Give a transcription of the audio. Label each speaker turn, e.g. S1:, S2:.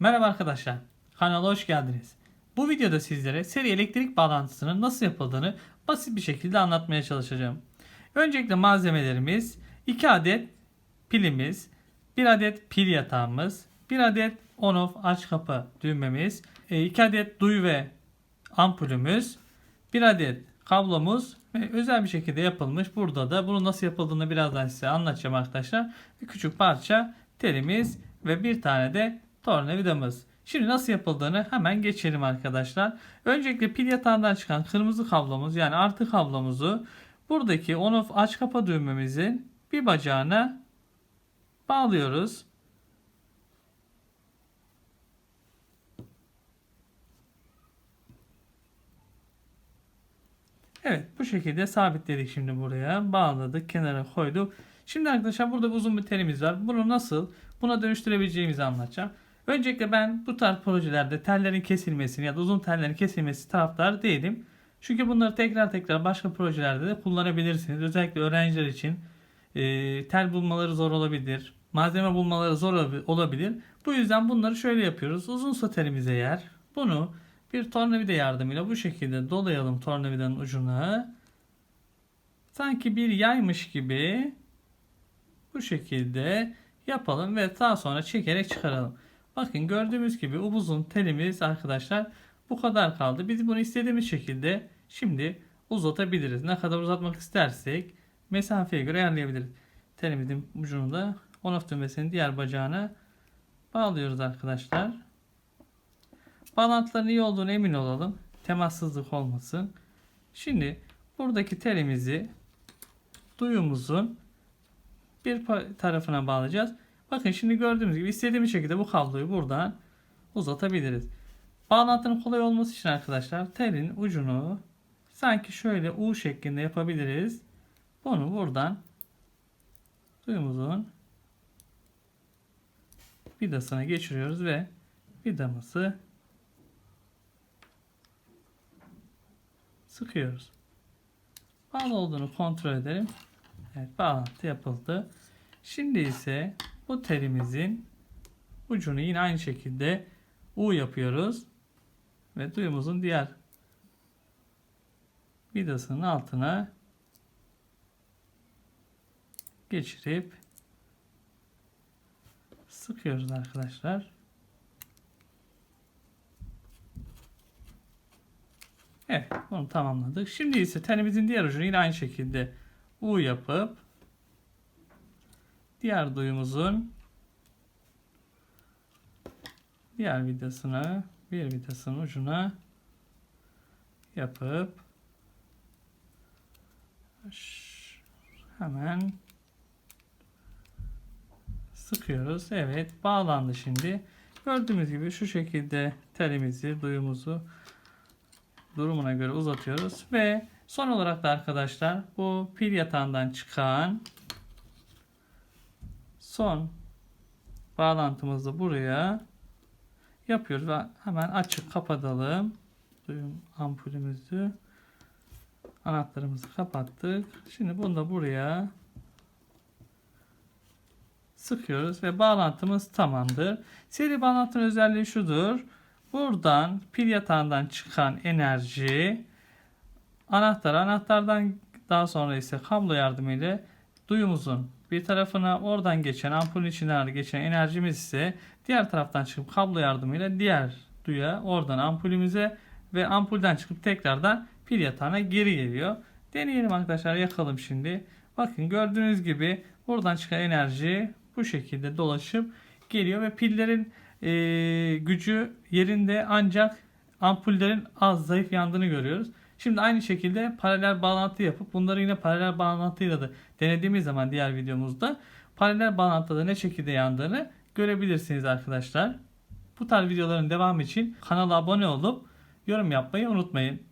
S1: Merhaba arkadaşlar, kanala hoş geldiniz. Bu videoda sizlere seri elektrik bağlantısının nasıl yapıldığını basit bir şekilde anlatmaya çalışacağım. Öncelikle malzemelerimiz 2 adet pilimiz, 1 adet pil yatağımız, 1 adet on off aç kapa düğmemiz, 2 adet duy ve ampulümüz, 1 adet kablomuz ve özel bir şekilde yapılmış. Burada da bunu nasıl yapıldığını birazdan size anlatacağım arkadaşlar. Bir küçük parça telimiz ve bir tane de tornavidamız. Şimdi nasıl yapıldığını hemen geçelim arkadaşlar. Öncelikle pil yatağından çıkan kırmızı kablomuz yani artı kablomuzu buradaki on off aç kapa düğmemizin bir bacağına bağlıyoruz. Evet bu şekilde sabitledik şimdi buraya. Bağladık kenara koyduk. Şimdi arkadaşlar burada uzun bir telimiz var. Bunu nasıl buna dönüştürebileceğimizi anlatacağım. Öncelikle ben bu tarz projelerde tellerin kesilmesini ya da uzun tellerin kesilmesi taraftar değilim. Çünkü bunları tekrar tekrar başka projelerde de kullanabilirsiniz. Özellikle öğrenciler için e, tel bulmaları zor olabilir. Malzeme bulmaları zor olabilir. Bu yüzden bunları şöyle yapıyoruz. Uzun telimize yer. Bunu bir tornavida yardımıyla bu şekilde dolayalım tornavidanın ucuna. Sanki bir yaymış gibi bu şekilde yapalım ve daha sonra çekerek çıkaralım. Bakın gördüğümüz gibi upuzun telimiz arkadaşlar bu kadar kaldı. Biz bunu istediğimiz şekilde şimdi uzatabiliriz. Ne kadar uzatmak istersek mesafeye göre ayarlayabiliriz. Telimizin ucunu da on off düğmesinin diğer bacağına bağlıyoruz arkadaşlar. Bağlantıların iyi olduğunu emin olalım. Temassızlık olmasın. Şimdi buradaki telimizi duyumuzun bir tarafına bağlayacağız. Bakın şimdi gördüğümüz gibi istediğimiz şekilde bu kabloyu buradan uzatabiliriz. Bağlantının kolay olması için arkadaşlar telin ucunu sanki şöyle U şeklinde yapabiliriz. Bunu buradan duyumuzun vidasına geçiriyoruz ve vidamızı sıkıyoruz. Bağlı olduğunu kontrol edelim. Evet bağlantı yapıldı. Şimdi ise bu telimizin ucunu yine aynı şekilde U yapıyoruz. Ve duyumuzun diğer vidasının altına geçirip sıkıyoruz arkadaşlar. Evet bunu tamamladık. Şimdi ise telimizin diğer ucunu yine aynı şekilde U yapıp diğer duyumuzun diğer vidasını bir vidasının ucuna yapıp hemen sıkıyoruz. Evet bağlandı şimdi. Gördüğümüz gibi şu şekilde telimizi, duyumuzu durumuna göre uzatıyoruz ve son olarak da arkadaşlar bu pil yatağından çıkan son bağlantımızı buraya yapıyoruz ve hemen açık kapatalım. Duyum ampulümüzü anahtarımızı kapattık. Şimdi bunu da buraya sıkıyoruz ve bağlantımız tamamdır. Seri bağlantının özelliği şudur. Buradan pil yatağından çıkan enerji anahtar anahtardan daha sonra ise kablo yardımıyla duyumuzun bir tarafına oradan geçen ampulün içinden geçen enerjimiz ise diğer taraftan çıkıp kablo yardımıyla diğer duya oradan ampulümüze ve ampulden çıkıp tekrardan pil yatağına geri geliyor. Deneyelim arkadaşlar yakalım şimdi. Bakın gördüğünüz gibi buradan çıkan enerji bu şekilde dolaşıp geliyor ve pillerin e, gücü yerinde ancak ampullerin az zayıf yandığını görüyoruz. Şimdi aynı şekilde paralel bağlantı yapıp bunları yine paralel bağlantıyla da denediğimiz zaman diğer videomuzda paralel bağlantıda ne şekilde yandığını görebilirsiniz arkadaşlar. Bu tarz videoların devamı için kanala abone olup yorum yapmayı unutmayın.